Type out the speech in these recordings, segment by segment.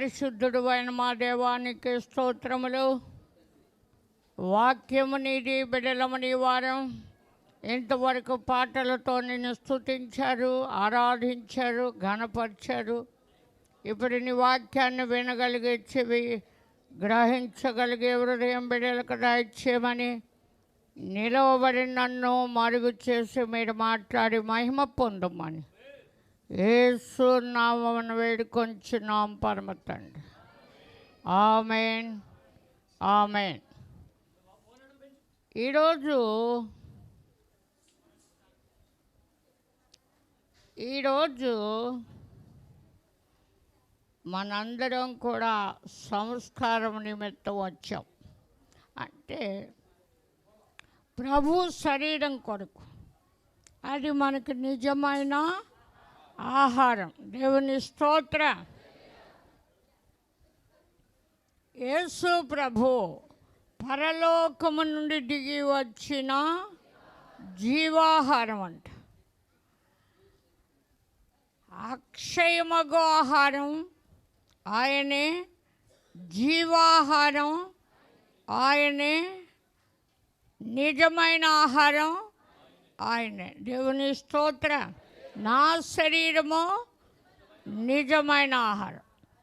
పరిశుద్ధుడు అయిన మా దేవానికి స్తోత్రములు. వాక్యము నీది బిడలమని వారం. ఇంతవరకు పాటలతో నిన్ను స్తుతించారు ఆరాధించారు ఘనపరిచారు. ఇప్పుడు నీ వాక్యాన్ని వినగలిగే చెవి గ్రహించగలిగే హృదయం బిడ్డలకు దాయిచ్చేయమని నిలవబడి నన్ను మరుగు చేసి మీరు మాట్లాడి మహిమ పొందమని. ఏసు నామమును వేడుకొంచున్నాం పరమ తండ్రి. ఆమెన్. ఆమెన్. ఈరోజు ఈరోజు మనందరం కూడా సంస్కారం నిమిత్తం వచ్చాం. అంటే ప్రభు శరీరం కొరకు. అది మనకు నిజమైన ఆహారం. దేవుని స్తోత్ర. యేసు ప్రభు పరలోకము నుండి దిగి వచ్చిన జీవాహారం అంట. అక్షయమగు ఆహారం ఆయనే జీవాహారం ఆయనే నిజమైన ఆహారం ఆయనే. దేవుని స్తోత్ర. నా శరీరము నిజమైన ఆహారం.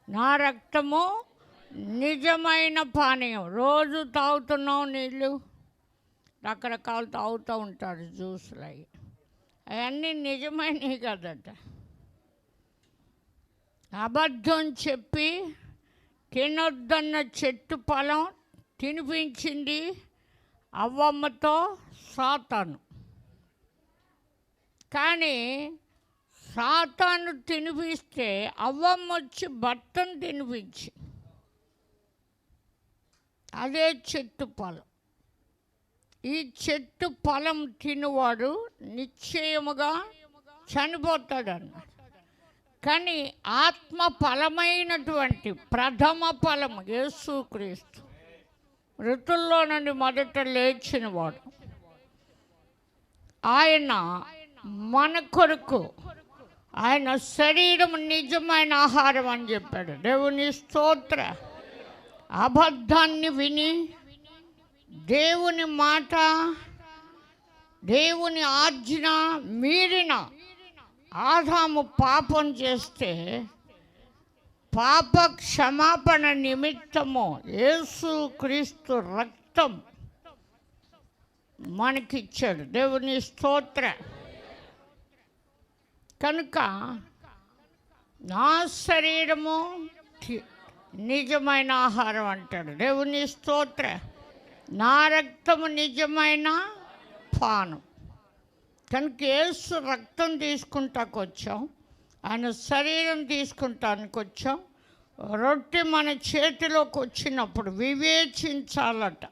నా రక్తము నిజమైన పానీయం. రోజు తాగుతున్నావు నీళ్ళు? రకరకాలు తాగుతూ ఉంటారు జ్యూసులు అవి అవన్నీ నిజమైనవి కదట. అబద్ధం చెప్పి తినొద్దన్న చెట్టు ఫలం తినిపించింది అవ్వమ్మతో సాతాను. కానీ సాతాను తినిపిస్తే అవ్వమ్మ వచ్చి భర్తను తినిపించి. అదే చెట్టు ఫలం. ఈ చెట్టు ఫలం తినేవాడు నిశ్చయముగా చనిపోతాడన్నాడు కానీ ఆత్మ ఫలమైనటువంటి ప్రథమ ఫలం యేసుక్రీస్తు. ఋతుల్లో నుండి మొదట లేచినవాడు. ఆయన మన కొరకు ఆయన శరీరం నిజమైన ఆహారం అని చెప్పాడు. దేవుని స్తోత్ర. అబద్ధాన్ని విని దేవుని మాట దేవుని ఆజ్ఞ మీరిన ఆదాము పాపం చేస్తే పాప క్షమాపణ నిమిత్తము యేసు క్రీస్తు రక్తం మనకిచ్చాడు. దేవుని స్తోత్ర. కనుక నా శరీరము తి- నిజమైన ఆహారం అంటాడు. దేవుని స్తోత్ర. నా రక్తము నిజమైన పానం. కనుక ఏసు రక్తం తీసుకుంటాకు వచ్చాం. ఆయన శరీరం తీసుకుంటానికి వచ్చాం. రొట్టె మన చేతిలోకి వచ్చినప్పుడు వివేచించాలట.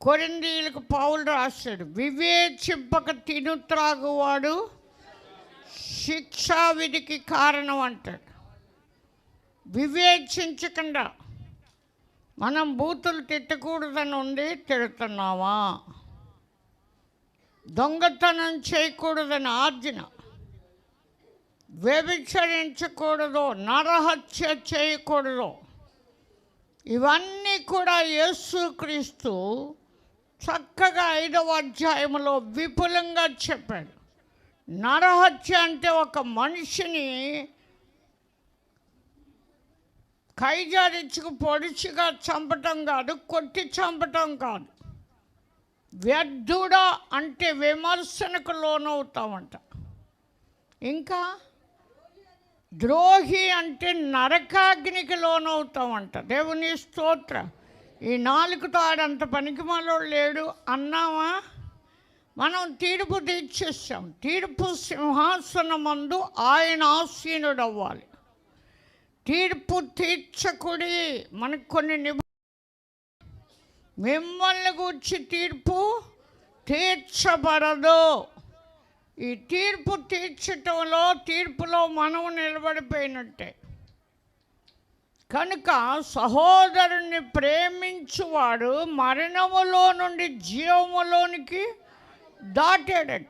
కొరిందీలకు పౌలు రాశాడు. వివేచింపక తిను త్రాగువాడు శిక్షా విధికి కారణం అంటాడు. వివేచించకుండా మనం బూతులు తిట్టకూడదని ఉండి తిడుతున్నావా దొంగతనం చేయకూడదని ఆర్జన వ్యభిచరించకూడదు నరహత్య చేయకూడదు ఇవన్నీ కూడా యేసుక్రీస్తు చక్కగా ఐదవ అధ్యాయంలో విపులంగా చెప్పాడు. నరహత్య అంటే ఒక మనిషిని కైజారించుకు పొడిచిగా చంపటం కాదు కొట్టి చంపటం కాదు. వ్యర్థుడా అంటే విమర్శనకు లోనవుతామంట ఇంకా ద్రోహి అంటే నరకాగ్నికి లోనవుతామంట దేవుని స్తోత్ర. ఈ నాలుగుతో ఆడంత పనికి లేడు. అన్నావా? మనం తీర్పు తీర్చేస్తాం తీర్పు సింహాసనమందు ఆయన ఆసీనుడు అవ్వాలి తీర్పు తీర్చకుడి మనకు కొన్ని నిబ మిమ్మల్ని గూర్చి తీర్పు తీర్చబడదు. ఈ తీర్పు తీర్చటంలో తీర్పులో మనం నిలబడిపోయినట్టే. కనుక సహోదరుణ్ణి ప్రేమించువాడు మరణములో నుండి జీవములోనికి దాటాడట.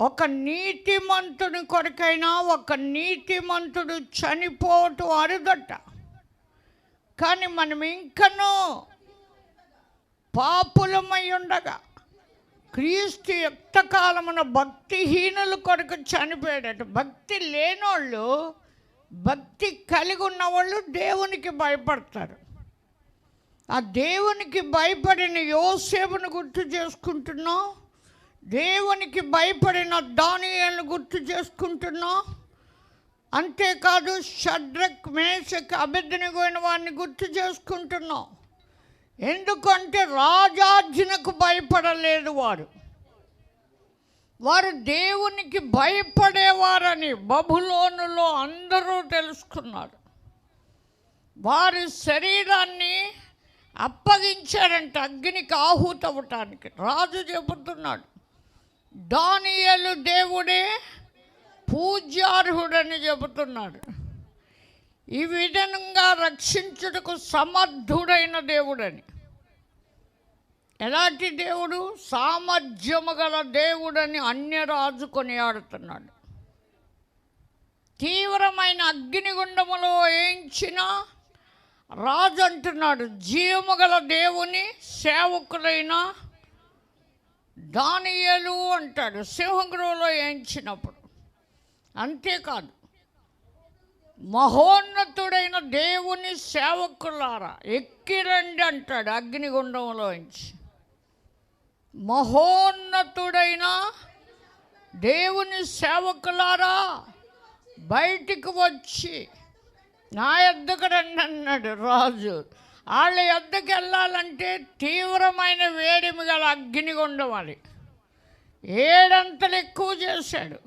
ఒక నీతిమంతుని కొరకైనా ఒక నీతిమంతుడు చనిపోవటం అరుదట. కానీ మనం ఇంకనూ పాపులమై ఉండగా క్రీస్తు యుక్త కాలమున భక్తిహీనుల కొరకు చనిపోయాడట. భక్తి లేనోళ్ళు భక్తి కలిగి ఉన్నవాళ్ళు దేవునికి భయపడతారు. ఆ దేవునికి భయపడిన యోసేపును గుర్తు చేసుకుంటున్నాం? దేవునికి భయపడిన దానియాలను గుర్తు చేసుకుంటున్నాం? అంతేకాదు షడ్రక్ మేషక్ పోయిన వారిని గుర్తు చేసుకుంటున్నాం. ఎందుకంటే రాజార్జునకు భయపడలేదు వారు. వారు దేవునికి భయపడేవారని బబులోనులో అందరూ తెలుసుకున్నారు. వారి శరీరాన్ని అప్పగించాడంట అగ్నికి ఆహుతవటానికి రాజు చెబుతున్నాడు దానియలు దేవుడే పూజ్యార్హుడని చెబుతున్నాడు. ఈ విధంగా రక్షించుటకు సమర్థుడైన దేవుడని. ఎలాంటి దేవుడు? సామర్థ్యము గల దేవుడని అన్యరాజు కొనియాడుతున్నాడు. తీవ్రమైన అగ్నిగుండములో వేయించిన రాజు అంటున్నాడు జీవము గల దేవుని సేవకులైన దానియలు అంటాడు సింహగృహలో వేయించినప్పుడు. అంతేకాదు మహోన్నతుడైన దేవుని సేవకులారా ఎక్కిరండి అంటాడు అగ్నిగుండంలోంచి మహోన్నతుడైన దేవుని సేవకులారా బయటికి వచ్చి నా ఎద్దుకు రండి అన్నాడు రాజు. వాళ్ళ ఎద్దుకు వెళ్ళాలంటే తీవ్రమైన వేడిమి గల అగ్నిగుండం అది. ఏడంతలు ఎక్కువ చేశాడు.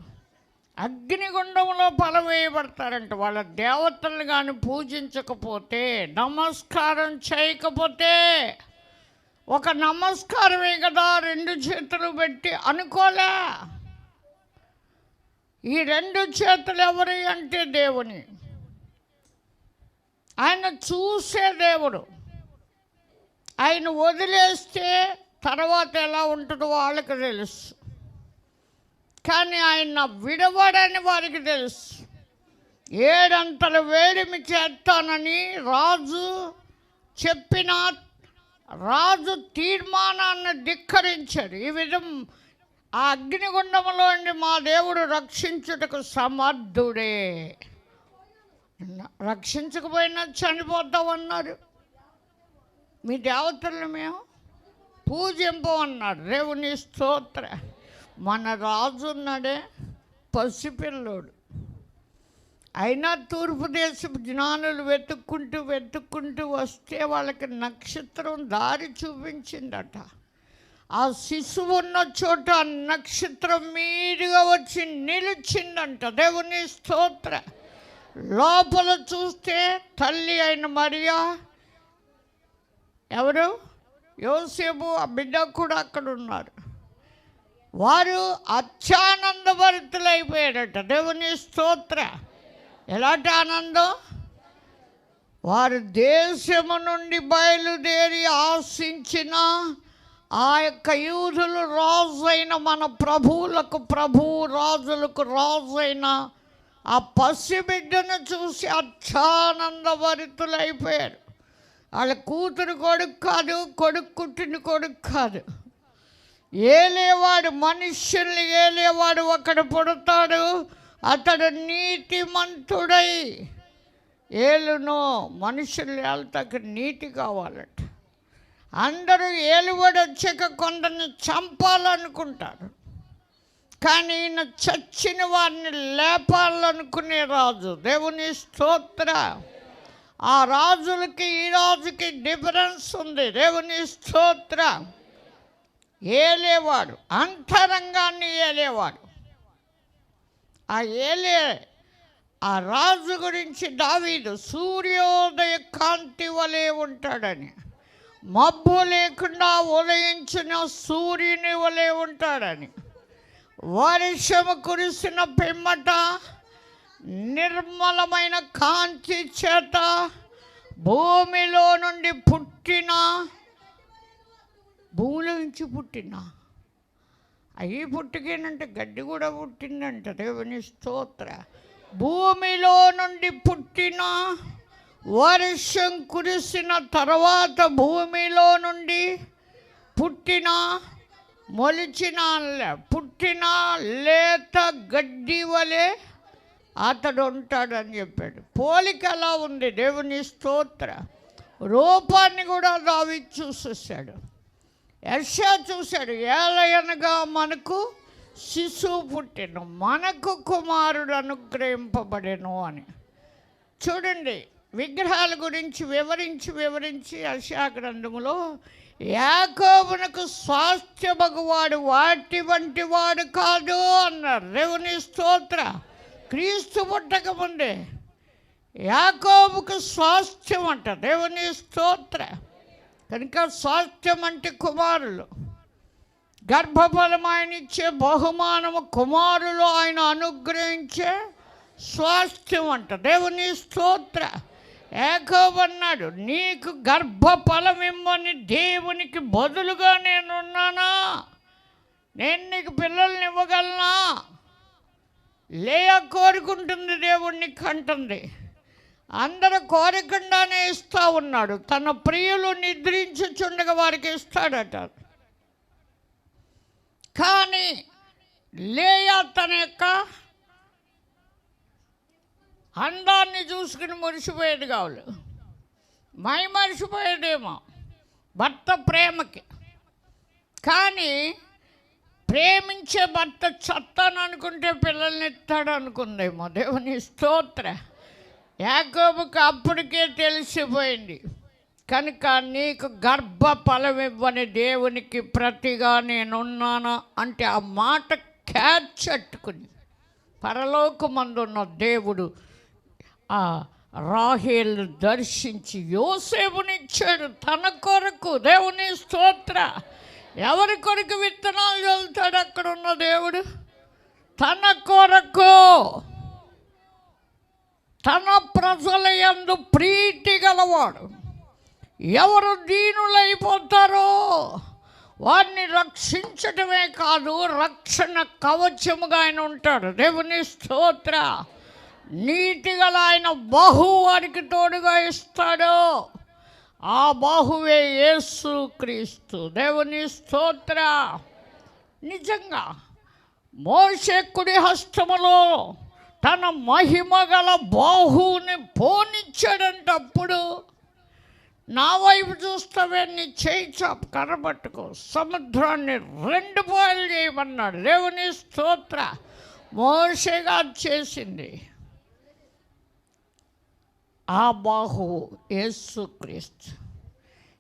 అగ్నిగుండంలో పలవేయబడతారంట వాళ్ళ దేవతలు కానీ పూజించకపోతే నమస్కారం చేయకపోతే ఒక నమస్కారమే కదా రెండు చేతులు పెట్టి అనుకోలే. ఈ రెండు చేతులు ఎవరి అంటే దేవుని. ఆయన చూసే దేవుడు. ఆయన వదిలేస్తే తర్వాత ఎలా ఉంటుందో వాళ్ళకి తెలుసు. కానీ ఆయన విడవడని వారికి తెలుసు. ఏడంతల వేడిమి చేస్తానని రాజు చెప్పిన రాజు తీర్మానాన్ని ధిక్కరించాడు. ఈ విధం ఆ అగ్నిగుండంలో మా దేవుడు రక్షించుటకు సమర్థుడే. రక్షించకపోయినా చనిపోతామన్నారు. మీ దేవతలు మేము పూజింపమన్నారు. దేవుని స్తోత్ర. మన రాజున్నాడే పసిపిల్లోడు. అయినా తూర్పు దేశపు జ్ఞానులు వెతుక్కుంటూ వెతుక్కుంటూ వస్తే వాళ్ళకి నక్షత్రం దారి చూపించిందట. ఆ శిశువు ఉన్న చోట నక్షత్రం మీదుగా వచ్చి నిలిచిందంట. దేవుని స్తోత్ర. లోపల చూస్తే తల్లి అయిన మరియా. ఎవరు? యోసేపు ఆ బిడ్డ కూడా అక్కడ ఉన్నారు. వారు అత్యానందభరితులైపోయారట దేవుని స్తోత్ర. ఎలాంటి ఆనందం? వారు దేశము నుండి బయలుదేరి ఆశించిన ఆ యొక్క యూదులు రాజైన మన ప్రభువులకు ప్రభువు రాజులకు రాజైన ఆ పసిబిడ్డను చూసి అత్యానందభరితులైపోయారు వాళ్ళ కూతురు కొడుకు కాదు కొడుకు కుట్టిన కొడుకు కాదు. ఏలేవాడు మనుష్యుల్ని ఏలేవాడు ఒకడు పుడతాడు అతడు నీతిమంతుడై ఏలును మనుషులు ఏళ్ళకి నీతి కావాలట. అందరూ ఏలుబడి వచ్చాక కొందరిని చంపాలనుకుంటారు. కానీ ఈయన చచ్చిన వారిని లేపాలనుకునే రాజు. దేవుని స్తోత్ర. ఆ రాజులకి ఈ రాజుకి డిఫరెన్స్ ఉంది. దేవుని స్తోత్ర. ఏలేవాడు అంతరంగాన్ని ఏలేవాడు ఆ ఏలే ఆ రాజు గురించి దావీదు సూర్యోదయ కాంతి వలె ఉంటాడని. మబ్బు లేకుండా ఉదయించిన సూర్యుని వలె ఉంటాడని. వర్షము కురిసిన పిమ్మట నిర్మలమైన కాంతి చేత భూమిలో నుండి పుట్టిన భూమిలో నుంచి పుట్టిన. అవి పుట్టుకేనంటే గడ్డి కూడా పుట్టిందంట. దేవుని స్తోత్ర. భూమిలో నుండి పుట్టిన వర్షం కురిసిన తర్వాత భూమిలో నుండి పుట్టిన మొలిచిన లే- పుట్టిన లేత గడ్డి వలె అతడు ఉంటాడని చెప్పాడు. పోలిక ఎలా ఉంది దేవుని స్తోత్ర. రూపాన్ని కూడా దావి చూసేసాడు యశా చూశాడు ఏలయనగా మనకు శిశువు పుట్టిను మనకు కుమారుడు అనుగ్రహింపబడెను అని. చూడండి విగ్రహాల గురించి వివరించి వివరించి యశా గ్రంథములో యాకోబునకు స్వాస్థ్య భగవాడు వాటి వంటి వాడు కాదు అన్నారు. దేవుని స్తోత్ర. క్రీస్తు పుట్టక ముందే యాకోబుకు స్వాస్థ్యం అంట. దేవుని స్తోత్ర. కనుక స్వాస్థ్యం అంటే కుమారులు. గర్భఫలం ఆయన ఇచ్చే బహుమానము కుమారులు ఆయన అనుగ్రహించే స్వాస్థ్యం అంట. దేవుని స్తోత్ర. ఏకోబన్నాడు నీకు గర్భఫలం ఇమ్మని దేవునికి బదులుగా నేనున్నానా? నేను నీకు పిల్లల్ని ఇవ్వగలనా? లేయ కోరుకుంటుంది దేవుణ్ణి కంటుంది అందరు కోరకుండానే ఇస్తా ఉన్నాడు. తన ప్రియులు నిద్రించుచుండగా వారికి ఇస్తాడట. కానీ లేయా తన యొక్క అందాన్ని చూసుకుని మురిసిపోయేది కావాలి. మై మరిసిపోయేదేమో భర్త ప్రేమకి. కానీ ప్రేమించే భర్త చత్తాను అనుకుంటే పిల్లల్ని ఎత్తాడు అనుకుందేమో దేవుని స్తోత్ర. యాకోబుకు అప్పటికే తెలిసిపోయింది. కనుక నీకు గర్భ ఫలం ఇవ్వని దేవునికి ప్రతిగా నేనున్నాను అంటే ఆ మాట క్యాచ్ అట్టుకుని పరలోకమందున్న దేవుడు ఆ రాహేలు దర్శించి యోసేపునిచ్చాడు తన కొరకు. దేవుని స్తోత్ర. ఎవరి కొరకు విత్తనాలు చల్లుతాడు? అక్కడ ఉన్న దేవుడు తన కొరకు. తన ప్రజల యందు ప్రీతి గలవాడు. ఎవరు దీనులైపోతారో వారిని రక్షించటమే కాదు రక్షణ కవచముగా ఆయన ఉంటాడు. దేవుని స్తోత్ర. నీతి గల ఆయన బహు వారికి తోడుగా ఇస్తాడు. ఆ బాహువే యేసు క్రీస్తు. దేవుని స్తోత్ర. నిజంగా మోసే కుడి హస్తములో తన మహిమ గల బాహువుని పోనిచ్చాడంటప్పుడు నా వైపు చూస్తావే నీ చేయి చాపు కనబట్టుకో సముద్రాన్ని రెండు పాయలు చేయమన్నాడు. దేవుని స్తోత్ర. మోసగా చేసింది. ఆ బాహు యేసుక్రీస్తు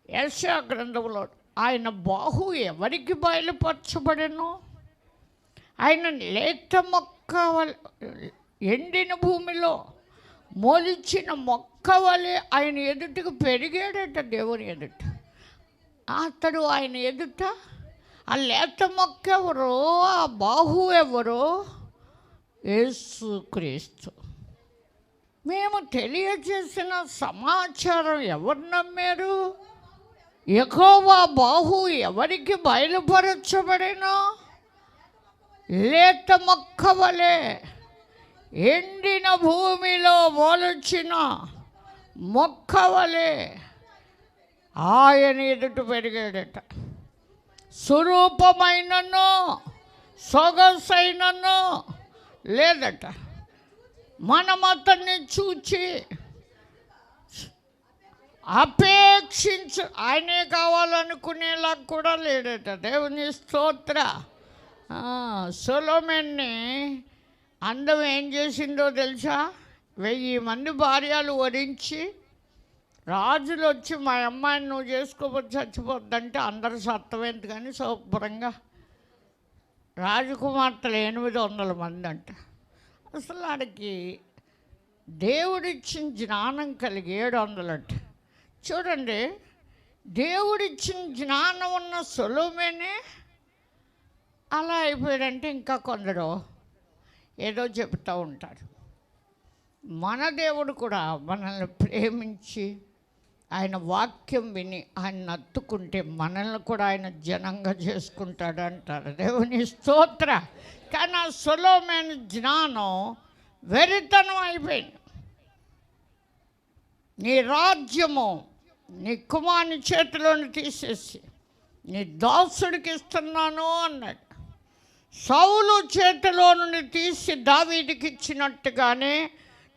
యశా గ్రంథంలో ఆయన బాహు ఎవరికి బయలుపరచబడను? ఆయన లేత మొక్క ఎండిన భూమిలో మొలిచిన మొక్క వలె ఆయన ఎదుటకు పెరిగాడట దేవుని ఎదుట. అతడు ఆయన ఎదుట ఆ లేత మొక్క ఎవరో ఆ బాహు ఎవరో? యేసుక్రీస్తు మేము తెలియజేసిన సమాచారం ఎవరు నమ్మారు? ఎకోవా బాహు ఎవరికి బయలుపరచబడినా? లేత మొక్క వలె ఎండిన భూమిలో మొలచిన మొక్క వలె ఆయన ఎదుట పెరిగాడట. స్వరూపమైనను సొగసైనను లేదట. మనం అతన్ని చూచి అపేక్షించు. ఆయనే కావాలనుకునేలా కూడా లేడట. దేవుని స్తోత్ర. సొలోమెన్ని అందం ఏం చేసిందో తెలుసా? వెయ్యి మంది భార్యలు వరించి రాజులు వచ్చి మా అమ్మాయిని నువ్వు చేసుకోవచ్చు చచ్చిపోద్దంటే అందరూ సత్తమేంత కానీ శుభ్రంగా రాజకుమార్తెలు ఎనిమిది వందల మంది అంటే. అసలు ఆడికి దేవుడిచ్చిన జ్ఞానం కలిగి ఏడు వందలంట చూడండి దేవుడిచ్చిన జ్ఞానం ఉన్న సొలోమేనే అలా అయిపోయాడంటే ఇంకా కొందరు ఏదో చెబుతూ ఉంటారు. మన దేవుడు కూడా మనల్ని ప్రేమించి ఆయన వాక్యం విని ఆయన నత్తుకుంటే మనల్ని కూడా ఆయన జనంగా చేసుకుంటాడు అంటారు. దేవుని స్తోత్ర. కానీ ఆ సులోమైన జ్ఞానం వెరితనం అయిపోయింది. నీ రాజ్యము నీ కుమారుని చేతిలోని తీసేసి నీ దాసుడికి ఇస్తున్నాను అన్నాడు. సౌలు చేతిలో నుండి తీసి దావీడికి ఇచ్చినట్టుగానే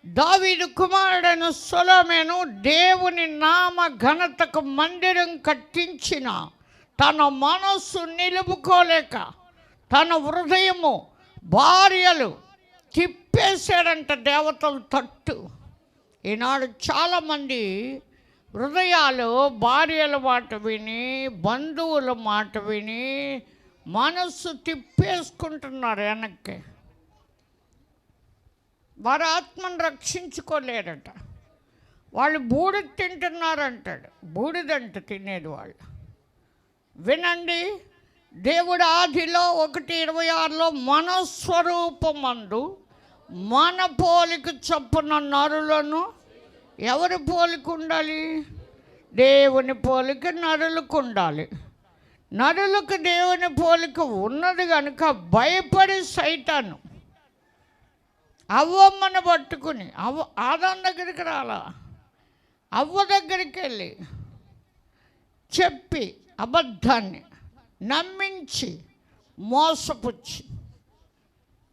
దావీదు కుమారుడైన సొలమేను దేవుని నామ ఘనతకు మందిరం కట్టించిన. తన మనస్సు నిలుపుకోలేక తన హృదయము భార్యలు తిప్పేశాడంట దేవతలు తట్టు. ఈనాడు చాలామంది హృదయాలు భార్యల మాట విని బంధువుల మాట విని మనస్సు తిప్పేసుకుంటున్నారు వెనక్కి. వారు ఆత్మను రక్షించుకోలేరట వాళ్ళు బూడిద తింటున్నారంటాడు. బూడిదంట తినేది వాళ్ళు. వినండి దేవుడు ఆదిలో ఒకటి ఇరవై ఆరులో మనస్వరూపమందు మన పోలిక చొప్పున నరులను ఎవరి పోలిక ఉండాలి? దేవుని పోలిక నరులకు ఉండాలి. నరులకు దేవుని పోలిక ఉన్నది కనుక భయపడి సైతాను. అవ్వమ్మను పట్టుకుని అవ్వ ఆదాం దగ్గరికి రాలా. అవ్వ దగ్గరికి వెళ్ళి చెప్పి అబద్ధాన్ని నమ్మించి మోసపుచ్చి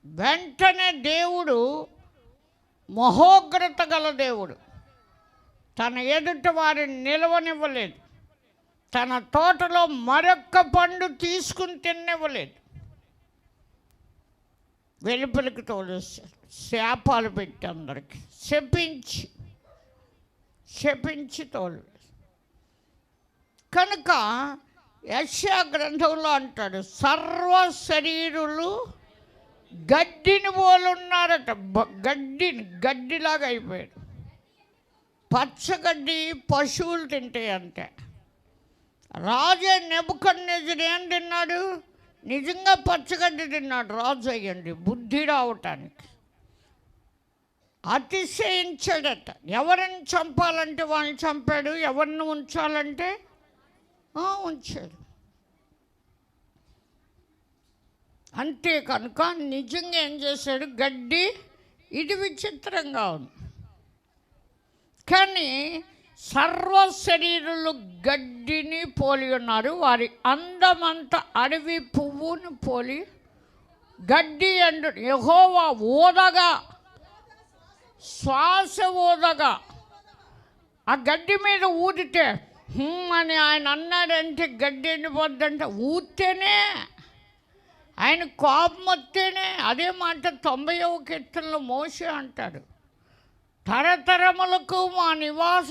వెంటనే దేవుడు మహోగ్రత గల దేవుడు. తన ఎదుట వారిని నిలవనివ్వలేదు. తన తోటలో మరొక్క పండు తీసుకుని తినివ్వలేదు వెలుపలికి తోలేశారు శాపాలు పెట్టి అందరికి. శపించి. శపించి తోలు. కనుక యశా గ్రంథంలో అంటాడు సర్వ శరీరులు గడ్డిని పోలున్నారట గడ్డిని గడ్డిలాగా అయిపోయాడు. పచ్చగడ్డి పశువులు తింటాయి అంతే రాజే నెబుకన్నెజరు ఏం తిన్నాడు? నిజంగా పచ్చగడ్డి తిన్నాడు. రాజు అయ్యండి బుద్ధి రావటానికి. అతిశయించడట. ఎవరిని చంపాలంటే వాళ్ళని చంపాడు ఎవరిని ఉంచాలంటే? ఉంచాడు. అంతే కనుక నిజంగా ఏం చేశాడు? గడ్డి ఇది విచిత్రంగా ఉంది. కానీ సర్వ శరీరులు గడ్డిని పోలి ఉన్నారు. వారి అందమంత అడవి పువ్వును పోలి గడ్డి అండ్ యహోవా ఊదగా శ్వాస ఊదగా. ఆ గడ్డి మీద ఊదితే అని ఆయన అన్నాడంటే గడ్డి ఎండిపోద్దంటే. ఊతేనే ఆయన కోపం వస్తేనే అదే మాట తొంభైవ కీర్తనలో మోసే అంటాడు. తరతరములకు మా నివాస